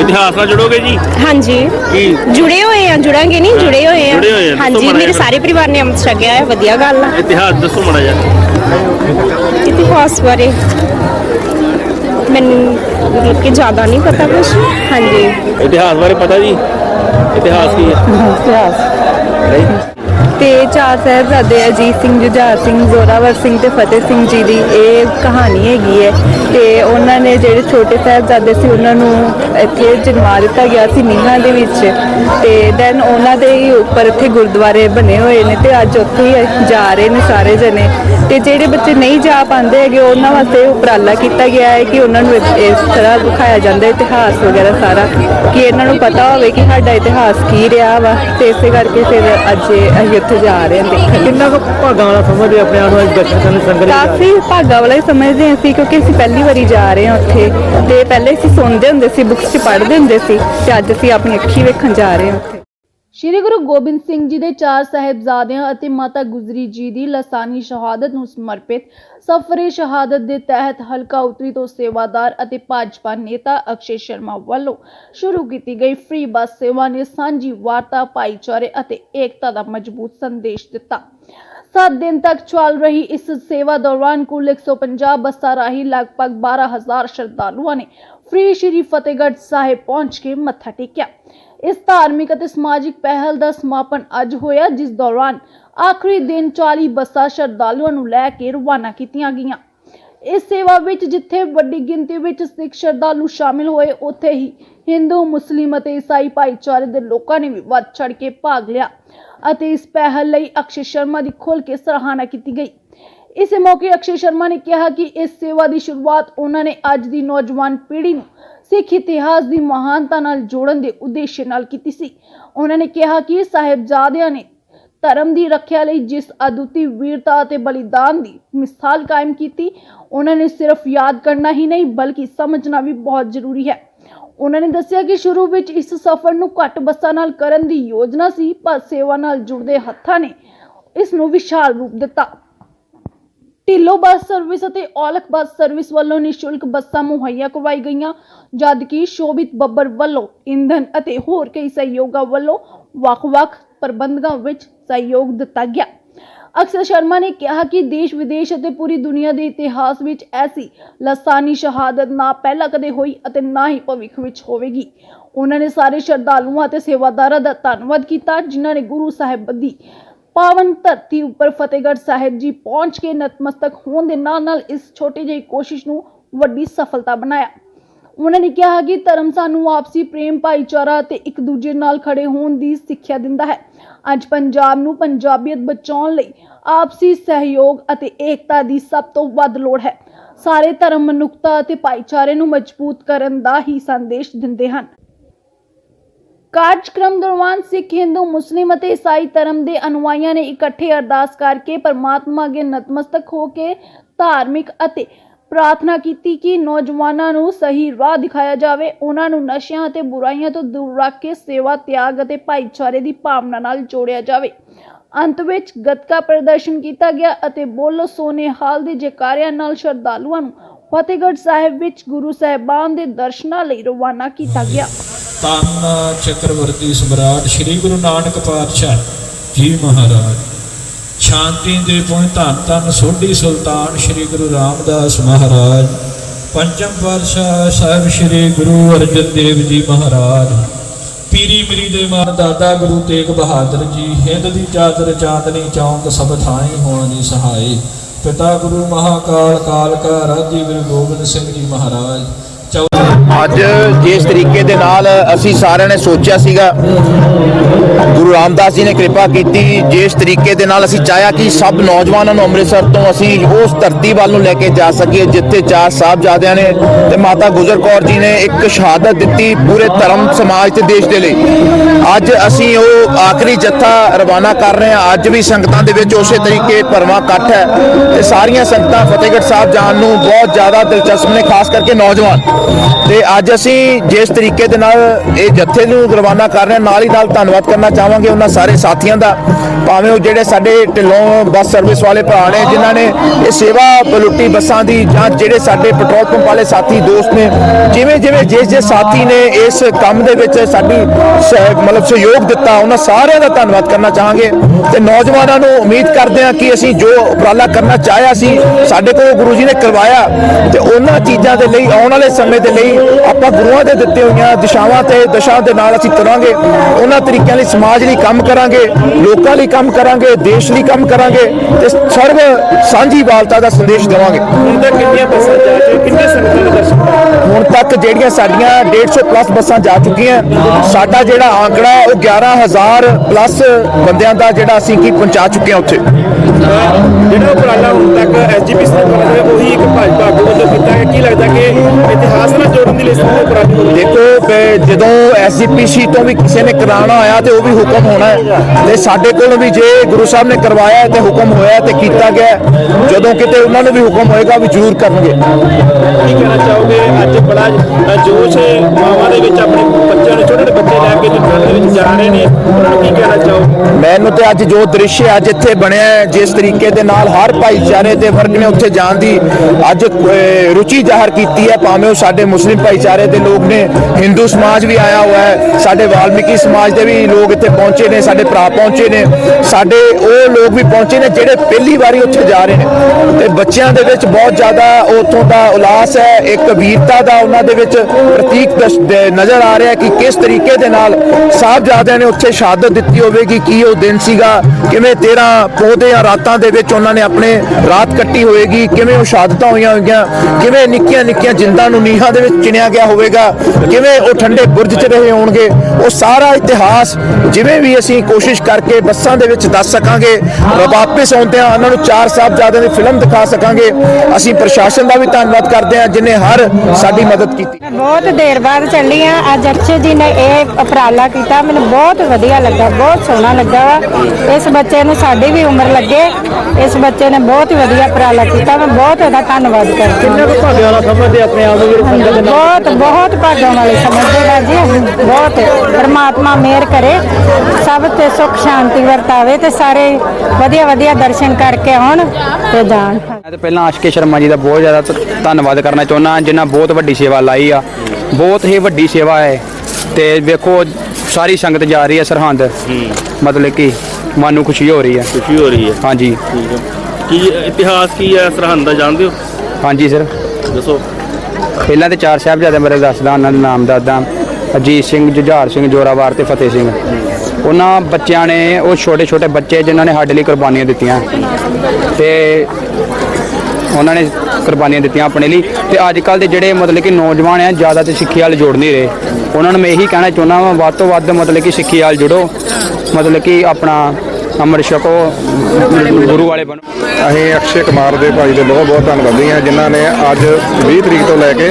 ਇਤਿਹਾਸ ਨਾਲ ਜੁੜੋਗੇ ਜੀ? ਹਾਂਜੀ। ਕੀ? ਜੁੜੇ ਹੋਏ ਆ ਜੁੜਾਂਗੇ ਨਹੀਂ ਜੁੜੇ ਹੋਏ ਆ। ਜੁੜੇ ਹੋਏ ਆ, ਦੱਸੋ ਹਾਂਜੀ ਮਾੜਾ ਮੇਰੇ ਜਿਹਾ। ਸਾਰੇ ਪਰਿਵਾਰ ਨੇ ਅੰਮ੍ਰਿਤ ਛਕਿਆ ਹੈ ਵਧੀਆ ਗੱਲ ਆ। ਇਤਿਹਾਸ ਦੱਸੋ ਮੜਾ ਜਾ ਇਤਿਹਾਸ ਬਾਰੇ ਮੈਨੂੰ ਮਤਲਬ ਕਿ ਜ਼ਿਆਦਾ ਨਹੀਂ ਪਤਾ ਕੁਝ ਹਾਂਜੀ। ਇਤਿਹਾਸ ਬਾਰੇ ਪਤਾ ਜੀ? ਇਤਿਹਾਸ ਕੀ ਹੈ? ਇਤਿਹਾਸ। ਤੇ ਚਾਰ ਸਾਹਿਬਜ਼ਾਦੇ ਅਜੀਤ ਸਿੰਘ, ਜੁਝਾਰ ਸਿੰਘ, ਜ਼ੋਰਾਵਰ ਸਿੰਘ ਤੇ ਫਤਿਹ ਸਿੰਘ ਜੀ ਦੀ ਇਹ ਕਹਾਣੀ ਹੈਗੀ ਹੈ। ਤੇ ਉਹਨਾਂ ਨੇ ਜਿਹੜੇ ਛੋਟੇ ਸਾਹਿਬਜ਼ਾਦੇ ਸੀ, ਉਹਨਾਂ ਨੂੰ ਇੱਥੇ ਜਨਮਾ ਦਿੱਤਾ ਗਿਆ ਸੀ ਨੀਹਾਂ ਦੇ ਵਿੱਚ। ਤੇ ਦੈਨ ਉਹਨਾਂ ਦੇ ਹੀ ਉੱਪਰ ਇੱਥੇ ਗੁਰਦੁਆਰੇ ਬਣੇ ਹੋਏ ਨੇ ਤੇ ਅੱਜ ਉੱਥੇ ਹੀ ਜਾ ਰਹੇ ਨੇ ਸਾਰੇ ਜਣੇ। ਤੇ ਜਿਹੜੇ ਬੱਚੇ ਨਹੀਂ ਜਾ ਪਾਉਂਦੇ ਹੈਗੇ, ਉਹਨਾਂ ਵਾਸਤੇ ਉਪਰਾਲਾ ਕੀਤਾ ਗਿਆ ਹੈ ਕਿ ਉਹਨਾਂ ਨੂੰ ਇਸ ਤਰ੍ਹਾਂ ਦਿਖਾਇਆ ਜਾਂਦਾ ਹੈ ਇਤਿਹਾਸ ਵਗੈਰਾ ਸਾਰਾ, ਕਿ ਇਹਨਾਂ ਨੂੰ ਪਤਾ ਹੋਵੇ ਕਿ ਸਾਡਾ ਇਤਿਹਾਸ ਕੀ ਰਿਹਾ ਵਾ। ਤੇ ਇਸੇ ਕਰਕੇ ਫਿਰ ਅੱਜ ਇਹ- ਉੱਥੇ ਜਾ ਰਹੇ ਹਾਂ ਦੇਖਣ। ਕਿੰਨਾ ਕੁ ਭਾਗਾਂ ਵਾਲਾ ਸਮਝਦੇ ਆਪਣੇ ਆਪ ਨੂੰ ਅੱਜ ਦਰਸ਼ਨ ਕਰਨ ਸੰਗਤ ਰਹੇ ਕਾਫੀ ਭਾਗਾ ਵਾਲਾ ਹੀ ਸਮਝਦੇ ਹਾਂ ਅਸੀਂ ਕਿਉਂਕਿ ਅਸੀਂ ਪਹਿਲੀ ਵਾਰੀ ਜਾ ਰਹੇ ਹਾਂ ਉੱਥੇ। ਤੇ ਪਹਿਲੇ ਅਸੀਂ ਸੁਣਦੇ ਹੁੰਦੇ ਸੀ ਬੁੱਕਸ 'ਚ ਪੜ੍ਹਦੇ ਹੁੰਦੇ ਸੀ ਤੇ ਅੱਜ ਅਸੀਂ ਆਪਣੀ ਅੱਖੀ ਵੇਖਣ ਜਾ ਰਹੇ ਹਾਂ ਉੱਥੇ। ਸ਼੍ਰੀ ਗੁਰੂ ਗੋਬਿੰਦ ਸਿੰਘ ਜੀ ਦੇ ਚਾਰ ਸਾਹਿਬਜ਼ਾਦਿਆਂ ਅਤੇ ਮਾਤਾ ਗੁਜਰੀ ਜੀ ਦੀ ਲਸਾਨੀ ਸ਼ਹਾਦਤ ਨੂੰ ਸਮਰਪਿਤ ਸਫਰੇ ਸ਼ਹਾਦਤ ਦੇ ਤਹਿਤ ਹਲਕਾ ਉਤਰੀ ਤੋਂ ਸੇਵਾਦਾਰ ਅਤੇ ਭਾਜਪਾ ਨੇਤਾ ਅਕਸ਼ੇ ਸ਼ਰਮਾ ਵੱਲੋਂ ਸ਼ੁਰੂ ਕੀਤੀ ਗਈ ਫ੍ਰੀ ਬੱਸ ਸੇਵਾ ਨੇ ਸਾਂਝੀ ਵਾਰਤਾ, ਭਾਈਚਾਰੇ ਅਤੇ ਏਕਤਾ ਦਾ ਮਜ਼ਬੂਤ ਸੰਦੇਸ਼ ਦਿੱਤਾ। ਸੱਤ ਦਿਨ ਤੱਕ ਚੱਲ ਰਹੀ ਇਸ ਸੇਵਾ ਦੌਰਾਨ ਕੁੱਲ 150 ਬੱਸਾਂ ਰਾਹੀਂ ਲਗਭਗ 12000 ਸ਼ਰਧਾਲੂਆਂ ਨੇ ਫ੍ਰੀ ਸ਼੍ਰੀ ਫਤਿਹਗੜ੍ਹ ਸਾਹਿਬ ਪਹੁੰਚ ਕੇ ਮੱਥਾ ਟੇਕਿਆ। ਇਸ ਧਾਰਮਿਕ ਅਤੇ ਸਮਾਜਿਕ ਪਹਿਲ ਦਾ ਸਮਾਪਨ ਅੱਜ ਹੋਇਆ, ਜਿਸ ਦੌਰਾਨ ਆਖਰੀ ਦਿਨ 40 ਬੱਸਾਂ ਸ਼ਰਧਾਲੂਆਂ ਨੂੰ ਲੈ ਕੇ ਰਵਾਨਾ ਕੀਤੀਆਂ ਗਈਆਂ। ਇਸ ਸੇਵਾ ਵਿੱਚ ਜਿੱਥੇ ਵੱਡੀ ਗਿਣਤੀ ਵਿੱਚ ਸਿੱਖ ਸ਼ਰਧਾਲੂ ਸ਼ਾਮਿਲ ਹੋਏ, ਉੱਥੇ ਹੀ ਹਿੰਦੂ, ਮੁਸਲਿਮ ਅਤੇ ਈਸਾਈ ਭਾਈਚਾਰੇ ਦੇ ਲੋਕਾਂ ਨੇ ਵੀ ਵੱਧ ਚੜ ਕੇ ਭਾਗ ਲਿਆ ਅਤੇ ਇਸ ਪਹਿਲ ਲਈ ਅਕਸ਼ੇ ਸ਼ਰਮਾ ਦੀ ਖੁੱਲ੍ਹ ਕੇ ਸਰਾਹਨਾ ਕੀਤੀ ਗਈ। ਇਸੇ ਮੌਕੇ ਅਕਸ਼ੇ ਸ਼ਰਮਾ ਨੇ ਕਿਹਾ ਕਿ ਇਸ ਸੇਵਾ ਦੀ ਸ਼ੁਰੂਆਤ ਉਹਨਾਂ ਨੇ ਅੱਜ ਦੀ ਨੌਜਵਾਨ ਪੀੜ੍ਹੀ ਨੂੰ ਸਿੱਖ ਇਤਿਹਾਸ ਦੀ ਮਹਾਨਤਾ ਨਾਲ ਜੋੜਨ ਦੇ ਉਦੇਸ਼ ਨਾਲ ਕੀਤੀ ਸੀ। ਉਹਨਾਂ ਨੇ ਕਿਹਾ ਕਿ ਸਾਹਿਬਜ਼ਾਦਿਆਂ ਨੇ ਧਰਮ ਦੀ ਰੱਖਿਆ ਲਈ ਜਿਸ ਅਦੁੱਤੀ ਵੀਰਤਾ ਅਤੇ ਬਲੀਦਾਨ ਦੀ ਮਿਸਾਲ ਕਾਇਮ ਕੀਤੀ, ਉਹਨਾਂ ਨੇ ਸਿਰਫ ਯਾਦ ਕਰਨਾ ਹੀ ਨਹੀਂ, ਬਲਕਿ ਸਮਝਣਾ ਵੀ ਬਹੁਤ ਜ਼ਰੂਰੀ ਹੈ। ਉਹਨਾਂ ਨੇ ਦੱਸਿਆ ਕਿ ਸ਼ੁਰੂ ਵਿੱਚ ਇਸ ਸਫ਼ਰ ਨੂੰ ਘੱਟ ਬੱਸਾਂ ਨਾਲ ਕਰਨ ਦੀ ਯੋਜਨਾ ਸੀ, ਪਰ ਸੇਵਾ ਨਾਲ ਜੁੜਦੇ ਹੱਥਾਂ ਨੇ ਇਸ ਨੂੰ ਵਿਸ਼ਾਲ ਰੂਪ ਦਿੱਤਾ। ਢਿੱਲੋਂ ਬੱਸ ਸਰਵਿਸ ਅਤੇ ਔਲਖ ਬੱਸ ਸਰਵਿਸ ਵੱਲੋਂ ਨਿਸ਼ੁਲਕ ਬੱਸਾਂ ਮੁਹੱਈਆ ਕਰਵਾਈ ਗਈਆਂ, ਜਦਕਿ ਸ਼ੋਭਿਤ ਬੱਬਰ ਵੱਲੋਂ ਇੰਧਨ ਅਤੇ ਹੋਰ ਕਈ ਸਹਿਯੋਗਾਂ ਵੱਲੋਂ ਵੱਖ-ਵੱਖ ਪ੍ਰਬੰਧਕਾਂ ਵਿੱਚ ਸਹਿਯੋਗ ਦਿੱਤਾ ਗਿਆ। ਅਕਸਰ ਸ਼ਰਮਾ ਨੇ ਕਿਹਾ ਕਿ ਦੇਸ਼, ਵਿਦੇਸ਼ ਅਤੇ ਪੂਰੀ ਦੁਨੀਆ ਦੇ ਇਤਿਹਾਸ ਵਿੱਚ ਐਸੀ ਲਸਾਨੀ ਸ਼ਹਾਦਤ ਨਾ ਪਹਿਲਾਂ ਕਦੇ ਹੋਈ ਅਤੇ ਨਾ ਹੀ ਭਵਿੱਖ ਵਿੱਚ ਹੋਵੇਗੀ। ਉਹਨਾਂ ਨੇ ਸਾਰੇ ਸ਼ਰਧਾਲੂਆਂ ਅਤੇ ਸੇਵਾਦਾਰਾਂ ਦਾ ਧੰਨਵਾਦ ਕੀਤਾ, ਜਿਨ੍ਹਾਂ ਨੇ ਗੁਰੂ ਸਾਹਿਬ ਦੀ ਪਾਵਨ ਧਰਤੀ ਉੱਪਰ ਫਤਿਹਗੜ੍ਹ ਸਾਹਿਬ ਜੀ ਪਹੁੰਚ ਕੇ ਨਤਮਸਤਕ ਹੋਣ ਦੇ ਨਾਲ ਨਾਲ ਇਸ ਛੋਟੀ ਜਿਹੀ ਕੋਸ਼ਿਸ਼ ਨੂੰ ਵੱਡੀ ਸਫਲਤਾ ਬਣਾਇਆ। ਉਹਨਾਂ ਨੇ ਕਿਹਾ ਕਿ ਧਰਮ ਸਾਨੂੰ ਆਪਸੀ ਪ੍ਰੇਮ, ਭਾਈਚਾਰਾ ਅਤੇ ਇੱਕ ਦੂਜੇ ਨਾਲ ਖੜੇ ਹੋਣ ਦੀ ਸਿੱਖਿਆ ਦਿੰਦਾ ਹੈ। ਅੱਜ ਪੰਜਾਬ ਨੂੰ ਪੰਜਾਬੀਅਤ ਬਚਾਉਣ ਲਈ ਆਪਸੀ ਸਹਿਯੋਗ ਅਤੇ ਏਕਤਾ ਦੀ ਸਭ ਤੋਂ ਵੱਧ ਲੋੜ ਹੈ। ਸਾਰੇ ਧਰਮ ਮਨੁੱਖਤਾ ਅਤੇ ਭਾਈਚਾਰੇ ਨੂੰ ਮਜ਼ਬੂਤ ਕਰਨ ਦਾ ਹੀ ਸੰਦੇਸ਼ ਦਿੰਦੇ ਹਨ। ਕਾਰਜਕ੍ਰਮ ਦੌਰਾਨ ਸਿੱਖ, ਹਿੰਦੂ, ਮੁਸਲਿਮ ਅਤੇ ਈਸਾਈ ਧਰਮ ਦੇ ਅਨੁਯਾਈਆਂ ਨੇ ਇਕੱਠੇ ਅਰਦਾਸ ਕਰਕੇ ਪਰਮਾਤਮਾ ਅੱਗੇ ਨਤਮਸਤਕ ਹੋ ਕੇ ਧਾਰਮਿਕ ਅਤੇ ਪ੍ਰਾਰਥਨਾ ਕੀਤੀ ਕਿ ਨੌਜਵਾਨਾਂ ਨੂੰ ਸਹੀ ਰਾਹ ਦਿਖਾਇਆ ਜਾਵੇ, ਉਹਨਾਂ ਨੂੰ ਨਸ਼ਿਆਂ ਅਤੇ ਬੁਰਾਈਆਂ ਤੋਂ ਦੂਰ ਰੱਖ ਕੇ ਸੇਵਾ, ਤਿਆਗ ਅਤੇ ਭਾਈਚਾਰੇ ਦੀ ਭਾਵਨਾ ਨਾਲ ਜੋੜਿਆ ਜਾਵੇ। ਅੰਤ ਵਿੱਚ ਗੱਤਕਾ ਪ੍ਰਦਰਸ਼ਨ ਕੀਤਾ ਗਿਆ ਅਤੇ ਬੋਲੋ ਸੋਨੇ ਹਾਲ ਦੇ ਜੈਕਾਰਿਆਂ ਨਾਲ ਸ਼ਰਧਾਲੂਆਂ ਨੂੰ ਫਤਿਹਗੜ੍ਹ ਸਾਹਿਬ ਵਿੱਚ ਗੁਰੂ ਸਾਹਿਬਾਨ ਦੇ ਦਰਸ਼ਨਾਂ ਲਈ ਰਵਾਨਾ ਕੀਤਾ ਗਿਆ। ਧੰਨ ਚੱਕਰਵਰਤੀ ਸਮਰਾਟ ਸ੍ਰੀ ਗੁਰੂ ਨਾਨਕ ਪਾਤਸ਼ਾਹ ਜੀ ਮਹਾਰਾਜ। ਸ਼ਾਂਤੀ ਦੇ ਪੁੰਨ ਧੰਨ ਧੰਨ ਸੋਢੀ ਸੁਲਤਾਨ ਸ੍ਰੀ ਗੁਰੂ ਰਾਮਦਾਸ ਮਹਾਰਾਜ। ਪੰਚਮ ਪਾਤਸ਼ਾਹ ਸਾਹਿਬ ਸ੍ਰੀ ਗੁਰੂ ਅਰਜਨ ਦੇਵ ਜੀ ਮਹਾਰਾਜ। ਪੀਰੀ ਮਰੀ ਦੇ ਮਾਨ ਦਾਦਾ ਗੁਰੂ ਤੇਗ ਬਹਾਦਰ ਜੀ, ਹਿੰਦ ਦੀ ਚਾਦਰ ਚਾਂਦਨੀ ਚੌਂਕ ਸਭ ਥਾਈ ਹੋਣ ਦੀ ਸਹਾਈ। ਪਿਤਾ ਗੁਰੂ ਮਹਾਕਾਲ ਕਾਲਕਾ ਰਾਜੀ ਗੁਰੂ ਗੋਬਿੰਦ ਸਿੰਘ ਜੀ ਮਹਾਰਾਜ। ਅੱਜ ਜਿਸ ਤਰੀਕੇ ਦੇ ਨਾਲ ਅਸੀਂ ਸਾਰਿਆਂ ਨੇ ਸੋਚਿਆ ਸੀਗਾ, ਗੁਰੂ ਰਾਮਦਾਸ ਜੀ ਨੇ ਕਿਰਪਾ ਕੀਤੀ, ਜਿਸ ਤਰੀਕੇ ਦੇ ਨਾਲ ਅਸੀਂ ਚਾਹਿਆ ਕਿ ਸਭ ਨੌਜਵਾਨਾਂ ਨੂੰ ਅੰਮ੍ਰਿਤਸਰ ਤੋਂ ਅਸੀਂ ਉਸ ਧਰਤੀ ਵੱਲ ਨੂੰ ਲੈ ਕੇ ਜਾ ਸਕੀਏ, ਜਿੱਥੇ ਚਾਰ ਸਾਹਿਬਜ਼ਾਦਿਆਂ ਨੇ ਤੇ ਮਾਤਾ ਗੁਜਰ ਕੌਰ ਜੀ ਨੇ ਇੱਕ ਸ਼ਹਾਦਤ ਦਿੱਤੀ ਪੂਰੇ ਧਰਮ, ਸਮਾਜ ਤੇ ਦੇਸ਼ ਦੇ ਲਈ। ਅੱਜ ਅਸੀਂ ਉਹ ਆਖਰੀ ਜੱਥਾ ਰਵਾਨਾ ਕਰ ਰਹੇ ਹਾਂ। ਅੱਜ ਵੀ ਸੰਗਤਾਂ ਦੇ ਵਿੱਚ ਉਸੇ ਤਰੀਕੇ ਭਰਵਾਂ ਇਕੱਠ ਹੈ ਤੇ ਸਾਰੀਆਂ ਸੰਗਤਾਂ ਫਤਿਹਗੜ੍ਹ ਸਾਹਿਬ ਜਾਣ ਨੂੰ ਬਹੁਤ ਜ਼ਿਆਦਾ ਦਿਲਚਸਪ ਨੇ, ਖਾਸ ਕਰਕੇ ਨੌਜਵਾਨ। ਤੇ ਅੱਜ ਅਸੀਂ ਜਿਸ ਤਰੀਕੇ ਦੇ ਨਾਲ ਇਹ ਜੱਥੇ ਨੂੰ ਰਵਾਨਾ ਕਰ ਰਹੇ ਹਾਂ, ਨਾਲ ਹੀ ਨਾਲ ਧੰਨਵਾਦ ਕਰਨਾ ਚਾਹਾਂਗੇ ਉਹਨਾਂ ਸਾਰੇ ਸਾਥੀਆਂ ਦਾ, ਭਾਵੇਂ ਉਹ ਜਿਹੜੇ ਸਾਡੇ ਢਿੱਲੋਂ ਬੱਸ ਸਰਵਿਸ ਵਾਲੇ ਭਰਾ ਨੇ, ਜਿਨ੍ਹਾਂ ਨੇ ਇਹ ਸੇਵਾ ਬਲੁੱਟੀ ਬੱਸਾਂ ਦੀ ਜਾਂ ਜਿਹੜੇ ਸਾਡੇ ਪੈਟਰੋਲ ਪੰਪ ਵਾਲੇ ਸਾਥੀ, ਦੋਸਤ ਨੇ, ਜਿਵੇਂ ਜਿਵੇਂ ਜਿਸ ਜਿਸ ਸਾਥੀ ਨੇ ਇਸ ਕੰਮ ਦੇ ਵਿੱਚ ਸਾਡੀ ਸਹਿ- ਮਤਲਬ ਸਹਿਯੋਗ ਦਿੱਤਾ, ਉਹਨਾਂ ਸਾਰਿਆਂ ਦਾ ਧੰਨਵਾਦ ਕਰਨਾ ਚਾਹਾਂਗੇ। ਤੇ ਨੌਜਵਾਨਾਂ ਨੂੰ ਉਮੀਦ ਕਰਦੇ ਹਾਂ ਕਿ ਅਸੀਂ ਜੋ ਉਪਰਾਲਾ ਕਰਨਾ ਚਾਹਿਆ ਸੀ, ਸਾਡੇ ਕੋਲ ਗੁਰੂ ਜੀ ਨੇ ਕਰਵਾਇਆ, ਤੇ ਉਹਨਾਂ ਚੀਜ਼ਾਂ ਦੇ ਲਈ ਆਉਣ ਵਾਲੇ ਸਮੇਂ ਦੇ ਲਈ ਆਪਾਂ ਗੁਰੂਆਂ ਦੇ ਦਿੱਤੇ ਹੋਈਆਂ ਦਿਸ਼ਾਵਾਂ ਤੇ ਦਸ਼ਾ ਦੇ ਨਾਲ ਅਸੀਂ ਤੁਰਾਂਗੇ। ਉਹਨਾਂ ਤਰੀਕਿਆਂ ਲਈ ਸਮਾਜ ਲਈ ਕੰਮ ਕਰਾਂਗੇ ਲੋਕਾਂ ਲਈ ਕੰਮ ਕਰਾਂਗੇ ਦੇਸ਼ ਲਈ ਕੰਮ ਕਰਾਂਗੇ ਤੇ ਸਰਵ ਸਾਂਝੀ ਵਾਲਤਾ ਦਾ ਸੰਦੇਸ਼ ਦੇਵਾਂਗੇ। ਹੁਣ ਤੱਕ ਕਿੰਨੀਆਂ ਬੱਸਾਂ ਜਾ ਕੇ ਕਿੰਨੇ ਸੰਗਤਾਂ ਨੇ ਦਰਸ਼ਨ ਕੀਤੇ? ਹੁਣ ਤੱਕ ਜਿਹੜੀਆਂ ਸਾਡੀਆਂ 150 ਪਲੱਸ ਬੱਸਾਂ ਜਾ ਚੁੱਕੀਆਂ ਸਾਡਾ ਜਿਹੜਾ ਆંકੜਾ ਹੈ ਉਹ 11000 ਪਲੱਸ ਬੰਦਿਆਂ ਦਾ ਜਿਹੜਾ ਅਸੀਂ ਕੀ ਪਹੁੰਚਾ ਚੁੱਕੇ ਹਾਂ ਉੱਥੇ। ਜਿਹੜਾ ਉਪਰਾਲਾ ਹੁਣ ਤੱਕ ਐਸਜੀਪੀਸੀ ਦੇ ਵੱਲੋਂ ਹੈ ਉਹੀ ਇੱਕ ਭਾਜਪਾ ਆਗੂ ਵੱਲੋਂ ਕੀਤਾ ਹੈ ਕੀ ਲੱਗਦਾ ਕਿ ਇਤਿਹਾਸ ਨਾਲ ਜੋੜਨ ਦੀ ਲਈ ਸਾਰੇ ਉਪਰਾਲੇ ਹੋਣੇ ਦੇਖੋ ਜਦੋਂ ਐਸਜੀਪੀਸੀ ਤੋਂ ਵੀ ਕਿਸੇ ਨੇ ਕਰਾਉਣਾ ਹੋਇਆ ਤੇ ਉਹ ਵੀ ਹੁਕਮ ਹੋਣਾ ਤੇ ਸਾਡੇ ਕੋਲ ਵੀ ਜੇ ਗੁਰੂ ਸਾਹਿਬ ਨੇ ਕਰਵਾਇਆ ਤੇ ਹੁਕਮ ਹੋਇਆ ਤੇ ਕੀਤਾ ਗਿਆ ਜਦੋਂ ਕਿਤੇ ਉਹਨਾਂ ਨੂੰ ਵੀ ਹੁਕਮ ਹੋਏਗਾ ਵੀ ਜ਼ਰੂਰ ਕਰਨਗੇ। ਕੀ ਕਹਿਣਾ ਚਾਹੋਗੇ? ਅੱਜ ਬੜਾ ਜੋਸ਼ ਹੈ। ਮਾਵਾਂ ਦੇ ਵਿੱਚ ਆਪਣੇ ਬੱਚਿਆਂ ਨੂੰ ਛੋਟੇ ਛੋਟੇ ਬੱਚੇ ਮੈਨੂੰ ਤੇ ਅੱਜ ਜੋ ਦ੍ਰਿਸ਼ ਅੱਜ ਇੱਥੇ ਬਣਿਆ ਜਿਸ ਤਰੀਕੇ ਦੇ ਨਾਲ ਹਰ ਭਾਈਚਾਰੇ ਦੇ ਵਰਗ ਨੇ ਉੱਥੇ ਜਾਣ ਦੀ ਅੱਜ ਰੁਚੀ ਜ਼ਾਹਰ ਕੀਤੀ ਹੈ। ਭਾਵੇਂ ਉਹ ਸਾਡੇ ਮੁਸਲਿਮ ਭਾਈਚਾਰੇ ਦੇ ਲੋਕ ਨੇ, ਹਿੰਦੂ ਸਮਾਜ ਵੀ ਆਇਆ ਹੋਇਆ ਹੈ, ਸਾਡੇ ਵਾਲਮੀਕੀ ਸਮਾਜ ਦੇ ਵੀ ਲੋਕ ਇੱਥੇ ਪਹੁੰਚੇ ਨੇ, ਸਾਡੇ ਭਰਾ ਪਹੁੰਚੇ ਨੇ, ਸਾਡੇ ਉਹ ਲੋਕ ਵੀ ਪਹੁੰਚੇ ਨੇ ਜਿਹੜੇ ਪਹਿਲੀ ਵਾਰੀ ਉੱਥੇ ਜਾ ਰਹੇ ਨੇ। ਤੇ ਬੱਚਿਆਂ ਦੇ ਵਿੱਚ ਬਹੁਤ ਜ਼ਿਆਦਾ ਉੱਥੋਂ ਦਾ ਉਲਾਸ ਹੈ, ਇੱਕ ਵੀਰਤਾ ਦਾ ਉਹਨਾਂ ਦੇ ਵਿੱਚ ਪ੍ਰਤੀਕ ਦਸ- ਨਜ਼ਰ ਆ ਰਿਹਾ ਕਿ ਕਿਸ ਤਰੀਕੇ ਦੇ ਨਾਲ ਸਾਹਿਬਜ਼ਾਦਿਆਂ ਨੇ ਉੱਥੇ ਸ਼ਹਾਦਤ ਦਿੱਤੀ ਹੋਵੇਗੀ, ਕੀ ਉਹ ਦਿਨ ਸੀਗਾ, ਕਿਵੇਂ 13 ਪੌਦੇ ਰਾਤਾਂ ਦੇ ਵਿੱਚ ਉਹਨਾਂ ਨੇ ਆਪਣੇ ਰਾਤ ਕੱਟੀ ਹੋਏਗੀ ਕਿਵੇਂ ਉਹ ਸ਼ਹਾਦਤਾਂ ਹੋਈਆਂ ਹੋਈਆਂ, ਕਿਵੇਂ ਨਿੱਕੀਆਂ ਨਿੱਕੀਆਂ ਜਿੰਦਾਂ ਨੂੰ ਨੀਹਾਂ ਦੇ ਵਿੱਚ ਚਿਣਿਆ ਗਿਆ ਹੋਵੇਗਾ, ਕਿਵੇਂ ਉਹ ਠੰਡੇ ਬੁਰਜ 'ਚ ਰਹੇ ਹੋਣਗੇ, ਉਹ ਸਾਰਾ ਇਤਿਹਾਸ ਜਿਵੇਂ ਵੀ ਅਸੀਂ ਕੋਸ਼ਿਸ਼ ਕਰਕੇ ਬੱਸਾਂ ਦੇ ਵਿੱਚ ਦੱਸ ਸਕਾਂਗੇ ਵਾਪਸ ਆਉਂਦਿਆਂ ਉਹਨਾਂ ਨੂੰ ਚਾਰ ਸਾਹਿਬਜ਼ਾਦਿਆਂ ਦੀ ਫਿਲਮ ਦਿਖਾ ਸਕਾਂਗੇ, ਅਸੀਂ ਪ੍ਰਸ਼ਾਸਨ ਦਾ ਵੀ ਧੰਨਵਾਦ ਕਰਦੇ ਹਾਂ, ਜਿਨੇ ਹਰ ਸਾਡੀ ਮਦਦ ਕੀਤੀ। ਬਹੁਤ ਦੇਰ ਬਾਅਦ ਚੱਲੀ ਆ ਅੱਜ ਅਰਸ਼ੇ ਜੀ ਨੇ ਇਹ ਉਪਰਾਲਾ ਕੀਤਾ। ਮੈਨੂੰ ਬਹੁਤ ਵਧੀਆ ਲੱਗਾ ਬਹੁਤ ਸੋਹਣਾ ਲੱਗਾ ਵਾ। ਇਸ ਬੱਚੇ ਨੂੰ ਸਾਡੀ ਵੀ ਉਮਰ ਲੱਗੇ। ਇਸ ਬੱਚੇ ਨੇ ਬਹੁਤ ਹੀ ਵਧੀਆ ਉਪਰਾਲਾ ਕੀਤਾ। ਮੈਂ ਬਹੁਤ ਉਹਦਾ ਧੰਨਵਾਦ ਕਰਦੀ ਕਿੰਨਾ ਕੁ ਭਾਗਿਆ ਵਾਲਾ ਸਮਝਦੇ ਆਪਣੇ ਆਪ ਨੂੰ ਵੀ ਸੰਗਤ ਦੇ ਹਾਂ ਨਾਲ? ਬਹੁਤ ਬਹੁਤ ਭਾਗਾਂ ਵਾਲੇ ਸਮਝਦੇ ਆ ਜੀ। ਬਹੁਤ ਪਰਮਾਤਮਾ ਮਿਹਰ ਕਰੇ। ਸਭ ਤੇ ਸੁੱਖ ਸ਼ਾਂਤੀ ਵਰਤਾਵੇ ਤੇ ਸਾਰੇ ਵਧੀਆ ਵਧੀਆ ਦਰਸ਼ਨ ਕਰਕੇ ਆਉਣ ਤੇ ਜਾਣ। ਮੈਂ ਤਾਂ ਪਹਿਲਾਂ ਆਸ਼ਕੇ ਸ਼ਰਮਾ ਜੀ ਦਾ ਬਹੁਤ ਜ਼ਿਆਦਾ ਧ- ਧੰਨਵਾਦ ਕਰਨਾ ਚਾਹੁੰਦਾ। ਜਿਨ੍ਹਾਂ ਬਹੁਤ ਵੱਡੀ ਸੇਵਾ ਲਾਈ ਆ। ਬਹੁਤ ਹੀ ਵੱਡੀ ਸੇਵਾ ਹੈ। ਤੇ ਵੇਖੋ ਸਾਰੀ ਸੰਗਤ ਜਾ ਰਹੀ ਹੈ ਸਰਹੰਦ। ਮਤਲਬ ਕਿ ਮਨ ਨੂੰ ਖੁਸ਼ੀ ਹੋ ਰਹੀ ਹੈ। ਖੁਸ਼ੀ ਹੋ ਰਹੀ ਹੈ। ਹਾਂਜੀ। ਠੀਕ ਹੈ। ਕੀ ਇਤਿਹਾਸ ਕੀ ਹੈ ਸਰਹੰਦ ਦਾ ਜਾਣਦੇ ਹੋ? ਹਾਂਜੀ ਸਰ। ਦੱਸੋ। ਪਹਿਲਾਂ ਤੇ ਚਾਰ ਸਾਹਿਬਜ਼ਾਦੇ ਬਾਰੇ ਦੱਸਦਾ ਉਹਨਾਂ ਦੇ ਨਾਮ ਦੱਸਦਾ ਅਜੀਤ ਸਿੰਘ ਜੁਝਾਰ ਸਿੰਘ ਜੋਰਾਵਰ ਤੇ ਫਤਿਹ ਸਿੰਘ। ਉਹਨਾਂ ਬੱਚਿਆਂ ਨੇ ਉਹ ਛੋਟੇ ਛੋਟੇ ਬੱਚੇ ਜਿਨ੍ਹਾਂ ਨੇ ਸਾਡੇ ਲਈ ਕੁਰਬਾਨੀਆਂ ਦਿੱਤੀਆਂ। ਤੇ ਉਹਨਾਂ ਨੇ ਕੁਰਬਾਨੀਆਂ ਦਿੱਤੀਆਂ ਆਪਣੇ ਲਈ ਤੇ ਅੱਜ ਕੱਲ ਦੇ ਜਿਹੜੇ ਮਤਲਬ ਕਿ ਨੌਜਵਾਨ ਆ, ਜ਼ਿਆਦਾ ਤੇ ਸਿੱਖੀ ਵੱਲ ਜੋੜ ਨਹੀਂ ਰਹੇ। ਉਹਨਾਂ ਨੂੰ ਮੈਂ ਇਹੀ ਕਹਿਣਾ ਚਾਹੁੰਦਾ ਵਾਂ, ਵੱਧ ਤੋਂ ਵੱਧ ਮਤਲਬ ਕਿ ਸਿੱਖੀ ਵੱਲ ਜੁੜੋ। ਮਤਲਬ ਕਿ ਆਪਣਾ ਅੰਮ੍ਰਿਤ ਛਕੋ, ਗੁਰੂ ਵਾਲੇ ਬਣੋ। ਅਸੀਂ ਅਕਸ਼ੇ ਕੁਮਾਰ ਦੇ ਭਾਈ ਦੇ ਬਹੁਤ ਬਹੁਤ ਧੰਨਵਾਦੀ ਹਾਂ, ਜਿਨ੍ਹਾਂ ਨੇ ਅੱਜ 20 ਤਰੀਕ ਤੋਂ ਲੈ ਕੇ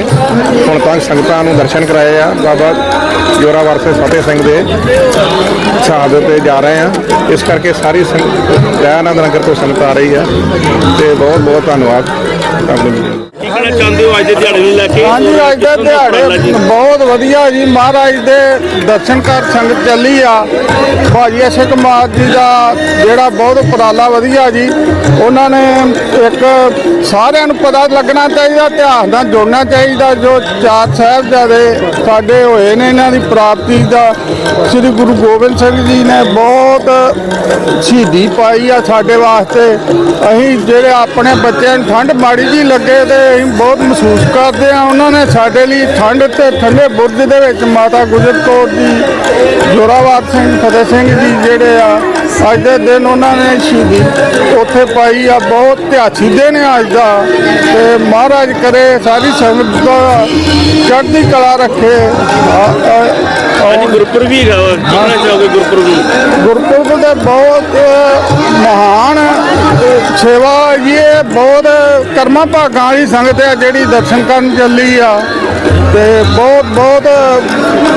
ਹੁਣ ਤੱਕ ਸੰਗਤਾਂ ਨੂੰ ਦਰਸ਼ਨ ਕਰਾਏ ਆ। ਬਾਬਾ ਜੋਰਾਵਰ ਸੇ ਫਤਿਹ ਸਿੰਘ ਦੇ ਸ਼ਹਾਦਤ ਤੇ ਜਾ ਰਹੇ ਆ ਇਸ ਕਰਕੇ ਸਾਰੀ ਸੰਗਤ ਦਇਆਨੰਦ ਨਗਰ ਤੋਂ ਸੰਗਤ ਆ ਰਹੀ ਆ ਤੇ ਬਹੁਤ ਬਹੁਤ ਧੰਨਵਾਦ। ਤੁਹਾਨੂੰ ਕਹਿਣਾ ਚਾਹੁੰਦੇ ਹੋ ਅੱਜ ਦੇ ਦਿਹਾੜੇ ਨੂੰ ਲੈ ਕੇ? ਹਾਂਜੀ ਅੱਜ ਦੇ ਦਿਹਾੜੇ ਬਹੁਤ ਵਧੀਆ ਜੀ। ਮਹਾਰਾਜ ਦੇ ਦਰਸ਼ਨ ਕਰ ਸੰਗਤ ਚੱਲੀ ਆ। ਭਾਜੀ ਅਸ਼ੇ ਕੁਮਾਰ ਜੀ ਦਾ ਜਿਹੜਾ ਬਹੁਤ ਉਪਰਾਲਾ ਵਧੀਆ ਜੀ। ਉਹਨਾਂ ਨੇ ਇੱਕ ਸਾਰਿਆਂ ਨੂੰ ਪਤਾ ਲੱਗਣਾ ਚਾਹੀਦਾ ਇਤਿਹਾਸ ਨਾਲ ਜੁੜਨਾ ਚਾਹੀਦਾ। ਜੋ ਚਾਰ ਸਾਹਿਬਜ਼ਾਦੇ ਸਾਡੇ ਹੋਏ ਨੇ ਇਹਨਾਂ ਦੀ ਪ੍ਰਾਪਤੀ ਦਾ ਸ੍ਰੀ ਗੁਰੂ ਗੋਬਿੰਦ ਸਿੰਘ ਜੀ ਨੇ ਬਹੁਤ ਸ਼ਹੀਦੀ ਪਾਈ ਆ ਸਾਡੇ ਵਾਸਤੇ। ਅਸੀਂ ਜਿਹੜੇ ਆਪਣੇ ਬੱਚਿਆਂ ਨੂੰ ਠੰਡ ਮਾੜੀ ਜੀ ਲੱਗੇ ਤੇ ਅਸੀਂ ਬਹੁਤ ਮਹਿਸੂਸ ਕਰਦੇ ਆ ਉਹਨਾਂ ਨੇ ਸਾਡੇ ਲਈ ਠੰਡ ਤੇ ਠੰਡੇ ਬੁਰਜ ਦੇ ਵਿੱਚ ਮਾਤਾ ਗੁਜਰ ਕੌਰ ਜੀ ਜੋਰਾਵਰ ਸਿੰਘ ਫਤਿਹ ਸਿੰਘ ਜੀ ਜਿਹੜੇ ਆ ਅੱਜ ਦੇ ਦਿਨ ਉਹਨਾਂ ਨੇ ਸ਼ਹੀਦੀ ਉੱਥੇ ਪਾਈ ਆ। ਬਹੁਤ ਇਤਿਹਾਸੀ ਦਿਨ ਆ ਅੱਜ ਦਾ। ਤੇ ਮਹਾਰਾਜ ਕਰੇ ਸਾਰੀ ਸੰਗਤ ਦਾ ਚੜ੍ਹਦੀ ਕਲਾ ਰੱਖੇ। ਅੱਜ ਗੁਰਪੁਰਬ ਵੀ ਹੈਗਾ ਵਾ। ਕੀ ਕਹਿਣਾ ਚਾਹੋਗੇ ਗੁਰਪੁਰਬ ਗੁਰਪੁਰਬ ਦੇ ਬਹੁਤ ਮਹਾਨ ਸੇਵਾ ਹੈਗੀ ਹੈ ਬਹੁਤ ਕਰਮਾਂ ਭਾਗਾਂ ਵਾਲੀ ਸੰਗਤ ਹੈ ਜਿਹੜੀ ਦਰਸ਼ਨ ਕਰਨ ਚੱਲੀ ਆ। ਤੇ ਬਹੁਤ ਬਹੁਤ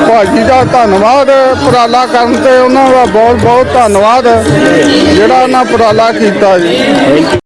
ਭਾਜੀ ਦਾ ਧੰਨਵਾਦ ਉਪਰਾਲਾ ਕਰਨ ਤੇ ਉਹਨਾਂ ਦਾ ਬਹੁਤ ਬਹੁਤ ਧੰਨਵਾਦ ਜਿਹੜਾ ਉਹਨਾਂ ਉਪਰਾਲਾ ਕੀਤਾ ਜੀ।